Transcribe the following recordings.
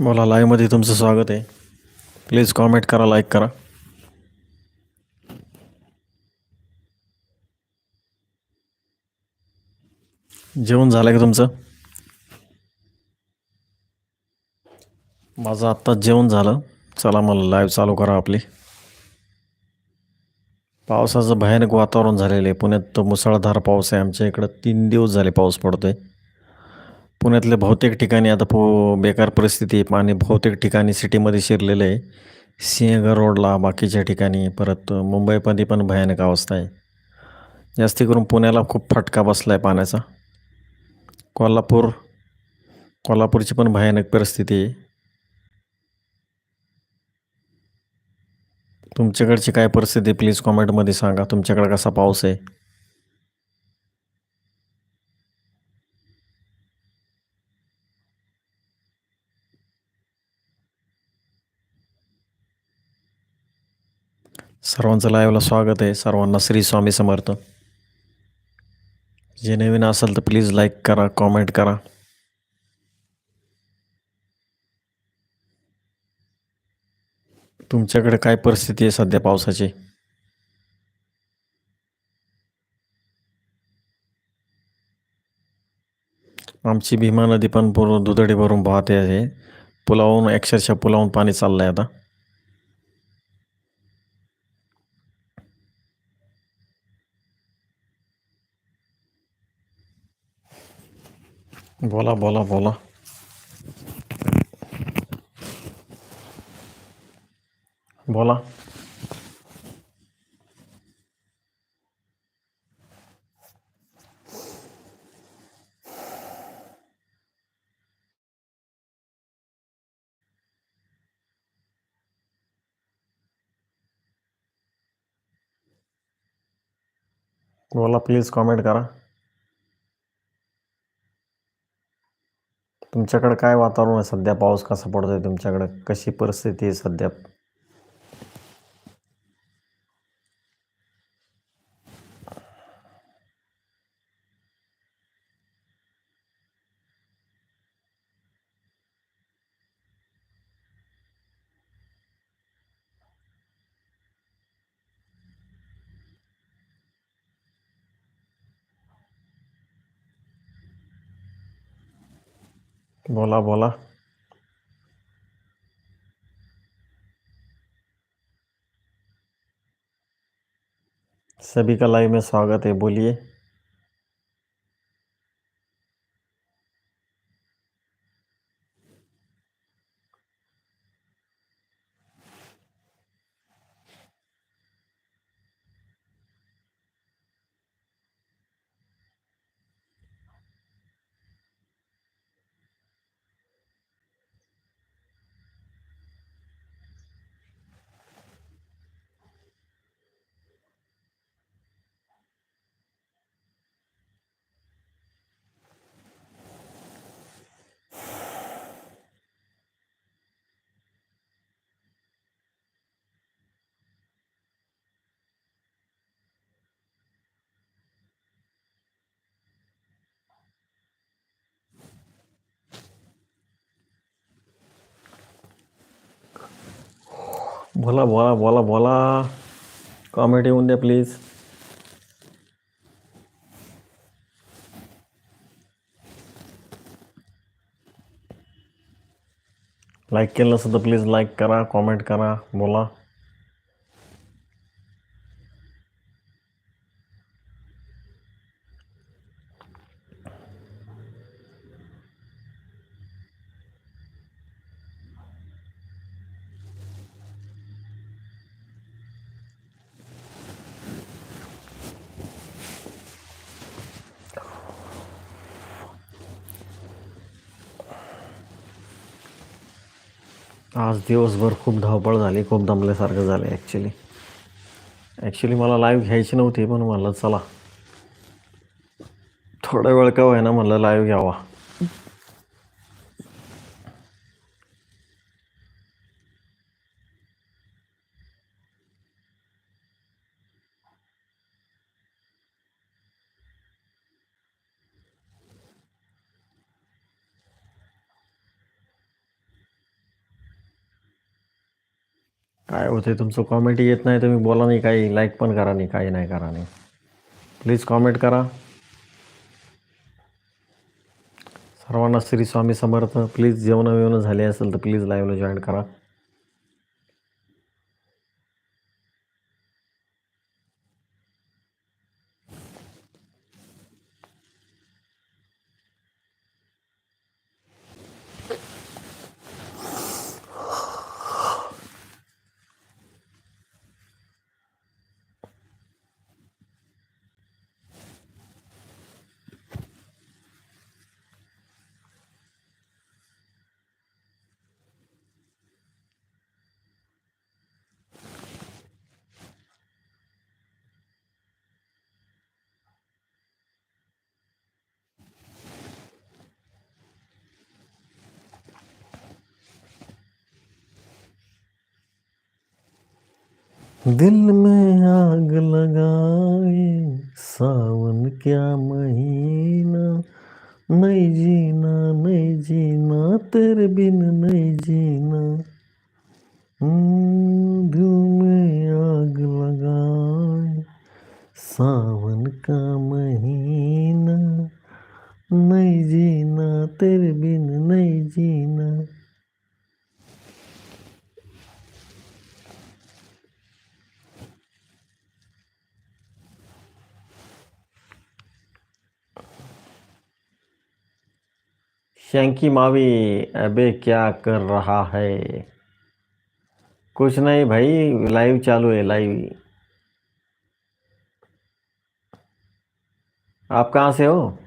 मला लाईव्हमध्ये तुमचं स्वागत आहे. प्लीज कॉमेंट करा लाईक करा. जेवण झालं का तुमचं? माझं आत्ताच जेवण झालं. चला मला लाईव्ह चालू करा आपली. पावसाचं भयानक वातावरण झालेलं आहे. पुण्यात तो मुसळधार पाऊस आहे. आमच्या इकडं तीन दिवस झाले पाऊस पडतो आहे पुण्यातल्या बहुतेक ठिकाणी आता पो बेकार परिस्थिती पाणी बहुतेक ठिकाणी सिटीमध्ये शिरलेलं आहे. सिंहगड रोडला बाकीच्या ठिकाणी परत मुंबईमध्ये पण भयानक अवस्था आहे. जास्ती करून पुण्याला खूप फटका बसला आहे पाण्याचा. कोल्हापूर कोल्हापूरची पण भयानक परिस्थिती आहे. तुमच्याकडची काय परिस्थिती प्लीज कॉमेंटमध्ये सांगा. तुमच्याकडे कसा पाऊस आहे? सर्वांचं लाईव्हला स्वागत आहे. सर्वांना श्री स्वामी समर्थ. जे नवीन असेल तर प्लीज लाईक करा कॉमेंट करा. तुमच्याकडे काय परिस्थिती आहे सध्या पावसाची? आमची भीमा नदी पण पूर्ण दुधडी भरून वाहते आहे. पुलावून अक्षरशः पुलावून पाणी चाललं आहे आता. बोला बोला बोला बोला बोला प्लीज़ कॉमेंट करा तुमच्याकडं काय वातावरण आहे सध्या? पाऊस कसा पडतोय तुमच्याकडं? कशी परिस्थिती आहे सध्या? बोला बोला सभी का लाइव में स्वागत है बोलिए। बोला बोला बोला बोला कॉमेडी येऊन द्या प्लीज लाईक केलं असं तर प्लीज लाईक करा कॉमेंट करा बोला. आज दिवसभर खूप धावपळ झाली खूप दमल्यासारखं झालं ॲक्च्युली ॲक्च्युली मला लाईव्ह घ्यायची नव्हती पण म्हणलं चला. थोडा वेळ का होईना म्हणलं लाईव्ह घ्यावा काय होते तुमचं कॉमेंट येत नाही तुम्ही बोला नाही काही लाईक पण करा नाही काही नाही करा नाही. प्लीज कॉमेंट करा. सर्वांना श्री स्वामी समर्थ. प्लीज जेवणं बिवणं झाले असेल तर प्लीज लाईव्हला जॉईन करा. दिल में आग लगाए सावन क्या महीना? नहीं जीना नहीं जीना तेरे बिन नहीं जीना शंकी मावी, अबे क्या कर रहा है? कुछ नहीं भाई लाइव चालू है लाइव आप कहाँ से हो?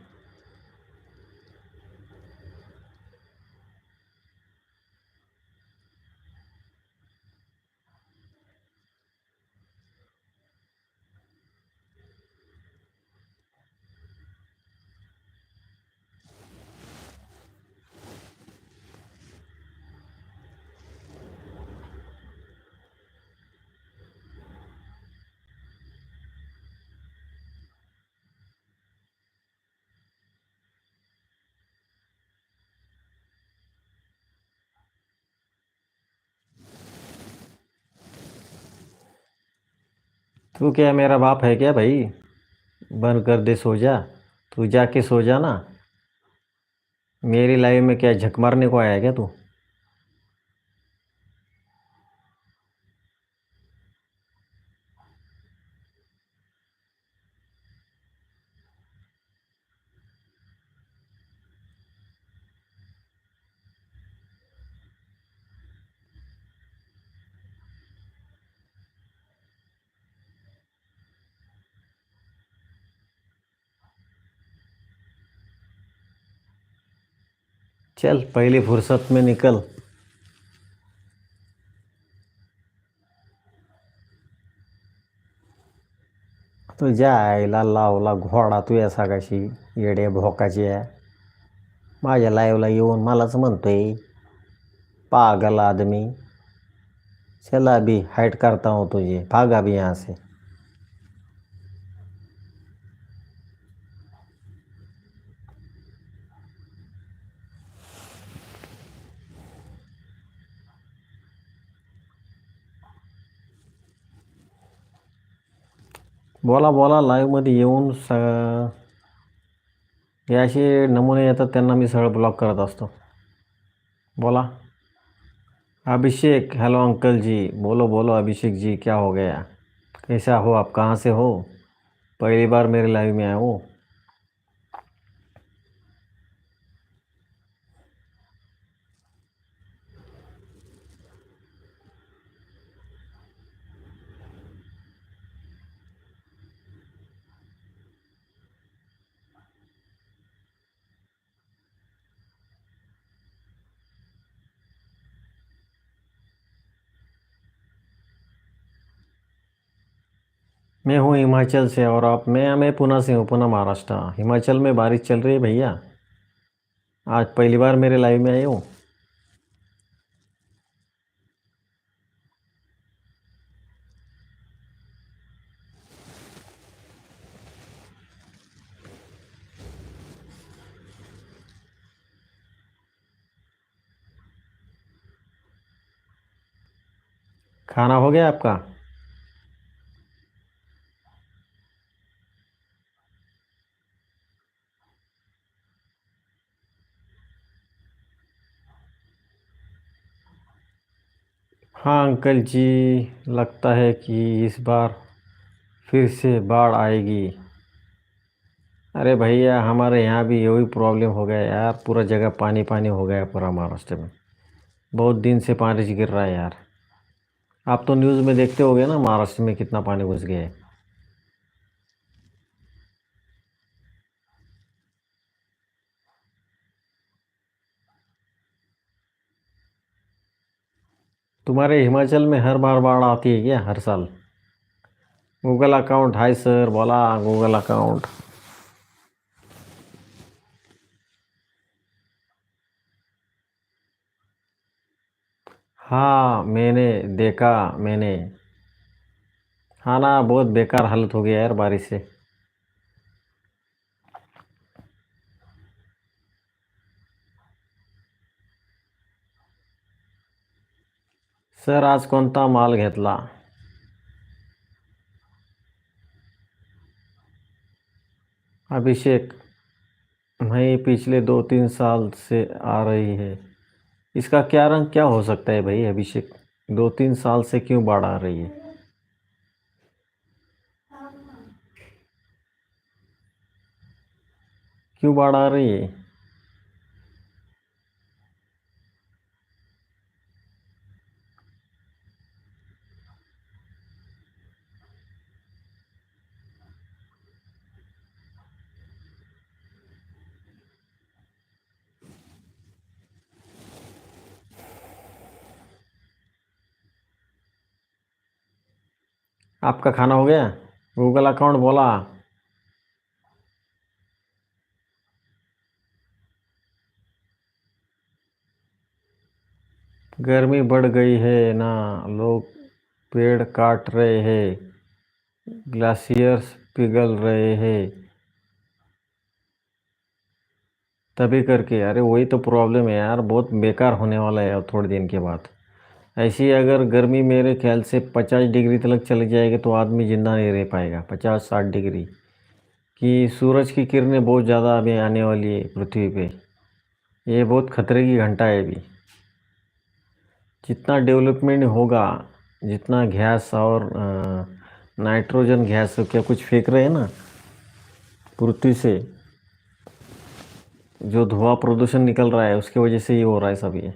तू क्या मेरा बाप है क्या भाई? बंद कर दे सो जा। तू जाके सो जा ना। मेरी लाइफ में क्या झक मारने को आया है क्या तू? चल पहली फुर्सत में निकल. तुझ्या आईला लावला घोडा तू या सागाशी येडे भोकाची आहे. माझ्या लाईवला येऊन मलाच म्हणतोय पागल आदमी. चला अभी हाईट करता हूँ तुझे. भागा भी यहाँ से. बोला बोला लाईव्हमध्ये येऊन स हे असे नमुने त्यांना मी सरळ ब्लॉक करो बोला. Abhishek hello uncle ji. बोलो बोलो अभिषेक जी क्या हो गया? कैसा हो आप? कहाँ से हो? पहली बार मेरे लाइव में आए हो? मैं हूँ हिमाचल से और आप, मैं मैं पुणे से हूँ, पुणे महाराष्ट्र। हिमाचल में बारिश चल रही है भैया। आज पहली बार मेरे लाइव में आए हो। खाना हो गया आपका हाँ अंकल जी, लगता है कि इस बार फिर से बाढ़ आएगी। अरे भैया, हमारे यहाँ भी यही प्रॉब्लम हो गया यार। पूरा जगह पानी पानी हो गया पूरा महाराष्ट्र में। बहुत दिन से पानी गिर रहा है यार। आप तो न्यूज़ में देखते होगे ना, महाराष्ट्र में कितना पानी घुस गया है। तुम्हारे हिमाचल में हर बार बाढ़ आती है क्या हर साल? गूगल अकाउंट, हाय सर, बोला, गूगल अकाउंट। हाँ मैंने देखा, मैंने। हाँ ना बहुत बेकार हालत हो गया यार बारिश से। सर, आज कोणता माल घेतला? अभिषेक भाई पिछले दो तीन साल से आ रही है। इसका क्या रंग, क्या हो सकता है भाई अभिषेक? दो तीन साल से क्यों बाढ़ आ रही है? क्यों बाढ़ आ रही है? आपका खाना हो गया? गूगल अकाउंट बोला। गर्मी बढ़ गई है ना, लोग पेड़ काट रहे हैं, ग्लासियर्स पिघल रहे हैं। तभी करके, अरे वही तो प्रॉब्लम है यार, बहुत बेकार होने वाला है थोड़े दिन के बाद। ऐसी अगर गर्मी मेरे ख्याल से पचास डिग्री तक चली जाएगी तो आदमी ज़िंदा नहीं रह पाएगा। पचास साठ डिग्री कि सूरज की किरणें बहुत ज़्यादा अभी आने वाली है पृथ्वी पे। ये बहुत खतरे की घंटा है अभी। जितना डेवलपमेंट होगा, जितना गैस और नाइट्रोजन गैस क्या कुछ फेंक रहे हैं ना, पृथ्वी से, जो धुआँ प्रदूषण निकल रहा है, उसकी वजह से ये हो रहा है सब ये।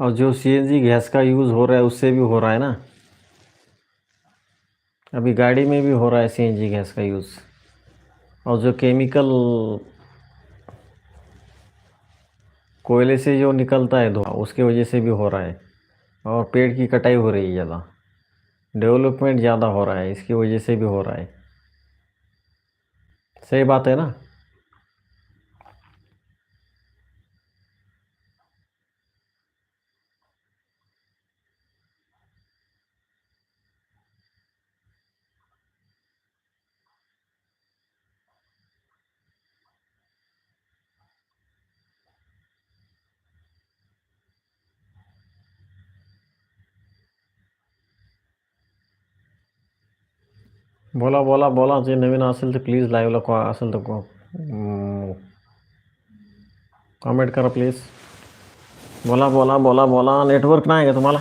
और जो सीएनजी गैस का यूज़ हो रहा है, उससे भी हो रहा है ना? अभी गाड़ी में भी हो रहा है सीएनजी गैस का यूज़। और जो केमिकल कोयले से जो निकलता है धुआँ, उसकी वजह से भी हो रहा है। और पेड़ की कटाई हो रही है ज़्यादा। डेवलपमेंट ज़्यादा हो रहा है, इसकी वजह से भी हो रहा है। सही बात है ना? बोला बोला बोला जे नवीन असेल तर प्लीज लाईव्हला कॉ असेल तर कॉमेंट करा प्लीज बोला बोला बोला बोला नेटवर्क नाही का तुम्हाला?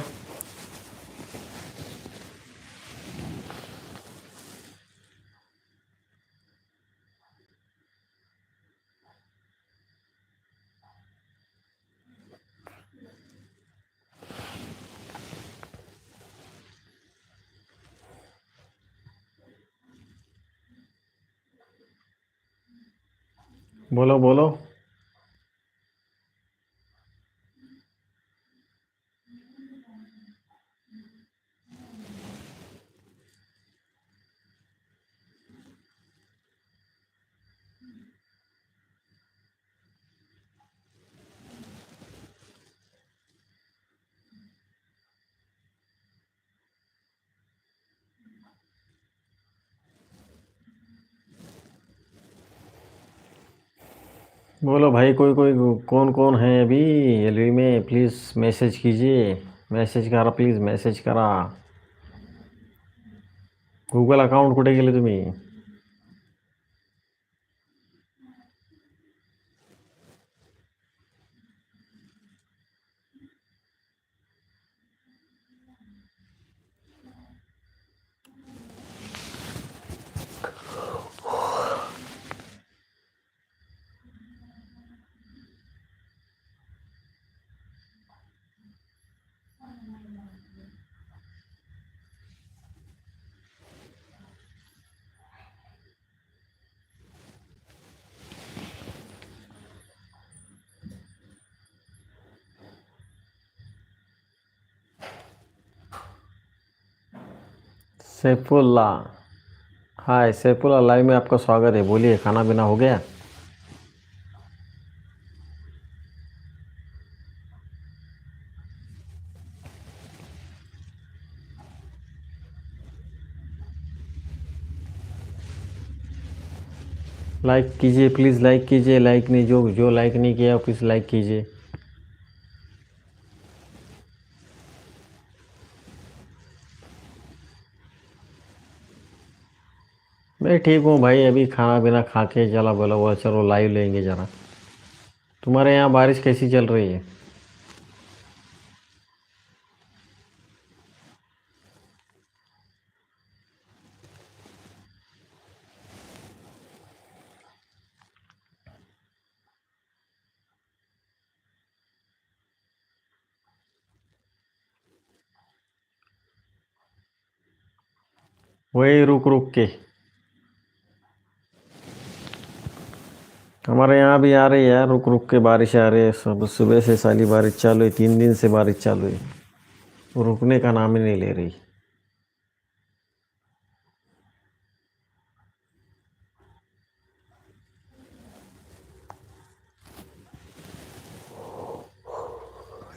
बोलो बोलो. बोलो भाई, कोई कोई, कौन कौन है अभी? एलवी में प्लीज़ मैसेज कीजिए। मैसेज करा प्लीज़ मैसेज करा। गूगल अकाउंट कुठे गेले तुम्ही। सैफुल्ला। हाय सैफुल्ला लाइव में आपका स्वागत है। बोलिए, खाना पीना हो गया? लाइक कीजिए प्लीज़ लाइक कीजिए। लाइक नहीं जो जो लाइक नहीं किया प्लीज़ लाइक कीजिए। मैं ठीक हूँ भाई, अभी खाना पीना खा के चला बोला बोला चलो लाइव लेंगे ज़रा। तुम्हारे यहाँ बारिश कैसी चल रही है? वही रुक रुक के। हमारे यहाँ भी आ रही है रुक रुक के बारिश आ रही है सब। सुबह से साली बारिश चालू है तीन दिन से बारिश चालू है रुकने का नाम ही नहीं ले रही।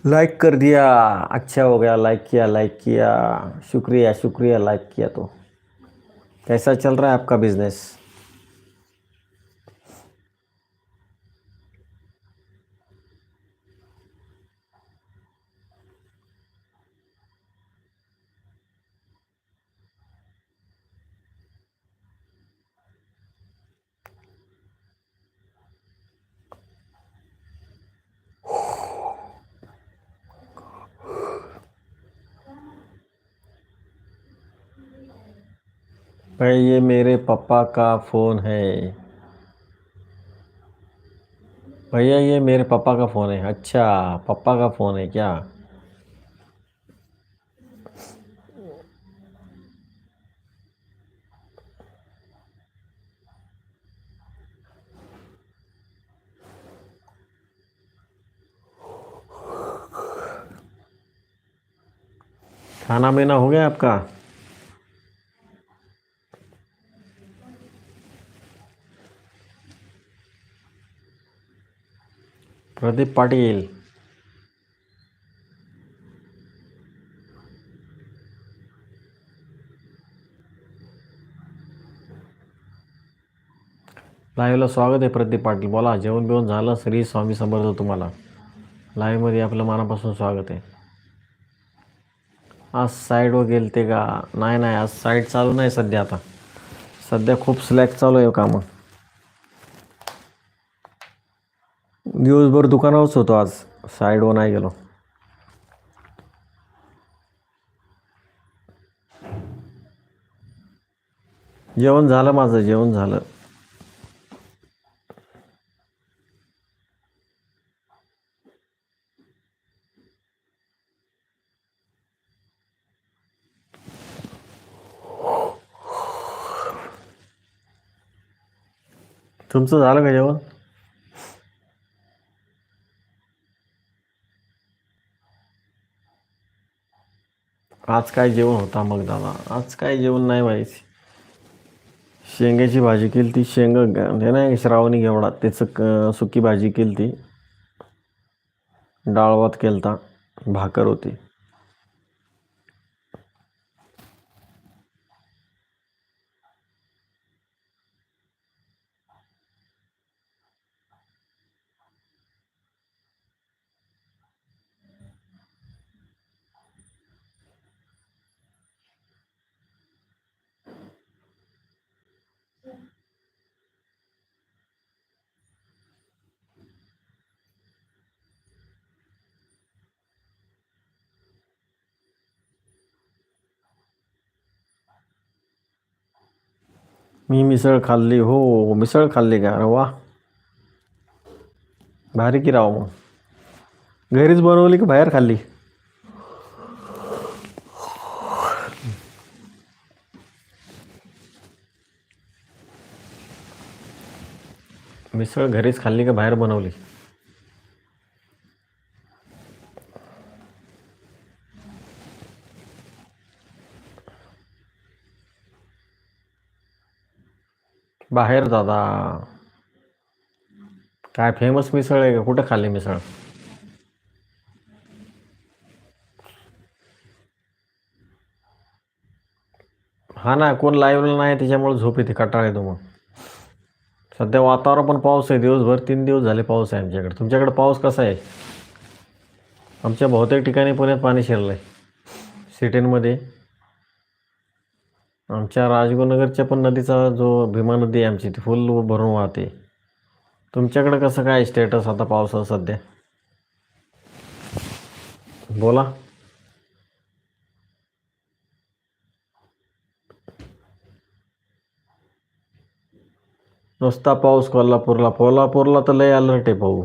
लाइक कर दिया। अच्छा हो गया लाइक किया लाइक किया। शुक्रिया शुक्रिया लाइक किया तो। कैसा चल रहा है आपका बिज़नेस भाई ये मेरे पापा का फ़ोन है। भैया ये मेरे पापा का फ़ोन है। अच्छा पापा का फ़ोन है क्या? खाना पीना हो गया आपका? प्रदीप पाटील. लाईव्हला स्वागत आहे प्रदीप पाटील. बोला जेवण बिवण झालं? श्री स्वामी समर्थ तुम्हाला. लाईव्हमध्ये आपलं मनापासून स्वागत आहे. आज साईडवर गेलते का? नाही नाही आज साईड चालू नाही सध्या आता. सध्या खूप स्लॅक चालू आहे हो कामं. दिवसभर दुकानावरच होतो आज. साईडवर नाही गेलो. जेवण झालं माझं जेवण झालं. तुमचं झालं का जेवण? आज काय जेवण होता मग दादा आज काय जेवण नाही व्हायची शेंग्याची भाजी केली ती शेंग नाही श्रावणी घेवडा त्याचं क सुकी भाजी केली ती डाळ भात केलता भाकर होती. मी मिसळ खाल्ली हो मिसळ खाल्ली का? अरे वा. भारी की राव मग. घरीच बनवली की बाहेर खाल्ली? मिसळ घरीच खाल्ली का बाहेर बनवली? बाहेर दादा. काय फेमस मिसळ आहे का? कुठं खाल्ली मिसळ? हा ना कोण लाईव्हला नाही त्याच्यामुळे झोप येते कटाळ येतो मग. सध्या वातावरण पण पाऊस आहे दिवसभर तीन दिवस झाले पाऊस आहे आमच्याकडे. तुमच्याकडे पाऊस कसा आहे? आमच्या बहुतेक ठिकाणी पुण्यात पाणी शिरलं आहे सिटींमध्ये आमच्या राजगुरुनगरच्या पण नदीचा जो भीमा नदी आहे आमची ती फुल भरून वाहते. तुमच्याकडं कसं काय स्टेटस आता पावसाचं सध्या? बोला. नुसता पाऊस कोल्हापूरला कोल्हापूरला तर लय अलर्ट आहे भाऊ.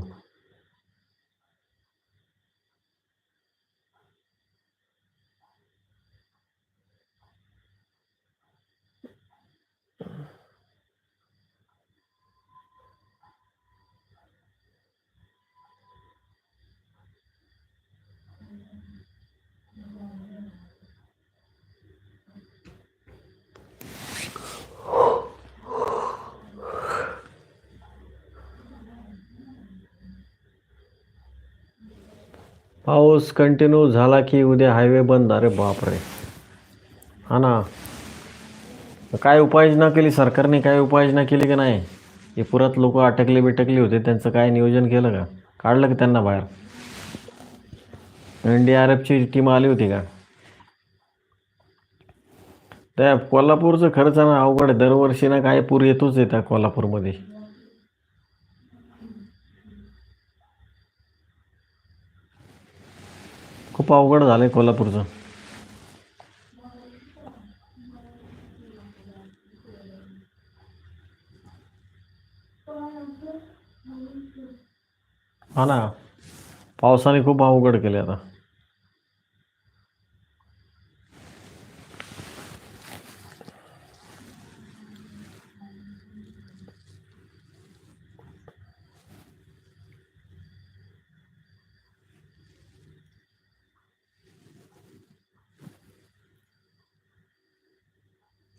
पाऊस कंटिन्यू झाला की उद्या हायवे बंद? अरे बापरे. हा ना. काय उपाययोजना केली सरकारने? काय उपाययोजना केली की नाही? हे पुरात लोक अटकले बिटकले होते. त्यांचं काय नियोजन केलं का? काढलं का त्यांना बाहेर? एन डी आर एफची टीम आली होती का? त्या कोल्हापूरचं खरंच आहे ना अवघड आहे. दरवर्षी ना काय पूर येतोच आहे त्या कोल्हापूरमध्ये. खूप अवघड झालं आहे कोल्हापूरचं. हा ना पावसाने खूप अवघड केले आता.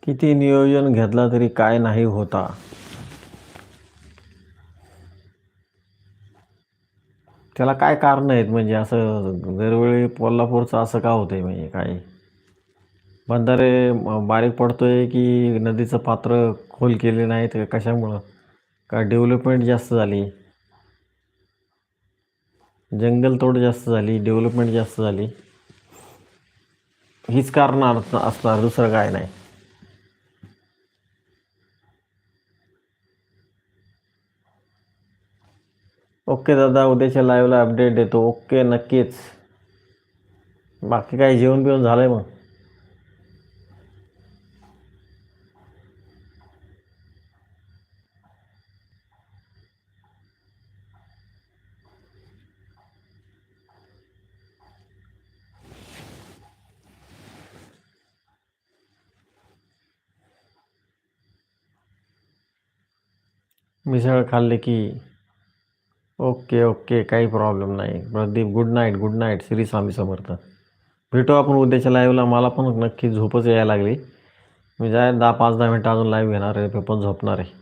किती नियोजन घेतला तरी काय नाही होता. त्याला काय कारण आहेत? म्हणजे असं दरवेळी कोल्हापूरचं असं का होतंय? म्हणजे काय? बंधारे बारीक पडतोय की नदीचं पात्र खोल केले नाहीत कशामुळं? का डेव्हलपमेंट जास्त झाली? जंगलतोड जास्त झाली डेव्हलपमेंट जास्त झाली. हीच कारण असणार दुसरं काय नाही. ओके दादा उद्याच्या लाईव्हला अपडेट देतो. ओके नक्कीच. बाकी काय जेवण बिवण आहे मग? मिसळ खाल्ली की ओके ओके. काही प्रॉब्लेम नाही. Pradeep good night good night Shri Swami Samarth. भेटू आपण उद्याच्या लाईव्हला मला पण नक्की झोपच यायला लागली. मी जाय दहा पाच दहा मिनटं अजून लाईव्ह घेणार आहे. मी पण झोपणार आहे.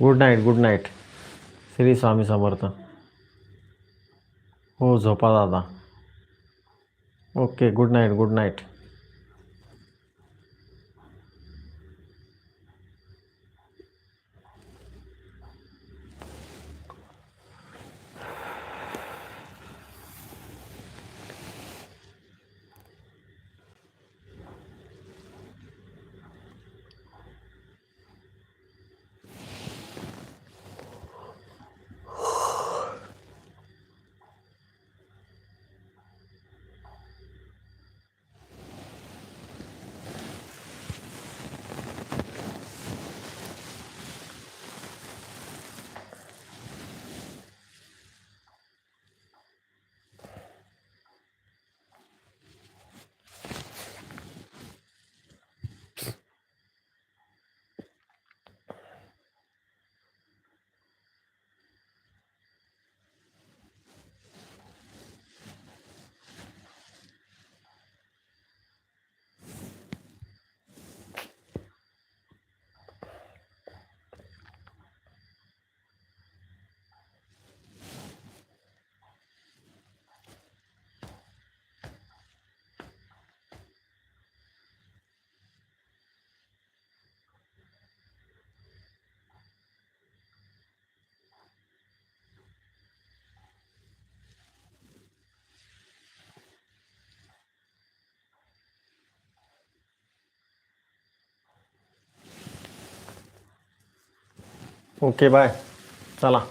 Good night good night Shri Swami Samarth. हो झोपा दादा. okay good night good night. Okay bye. चला.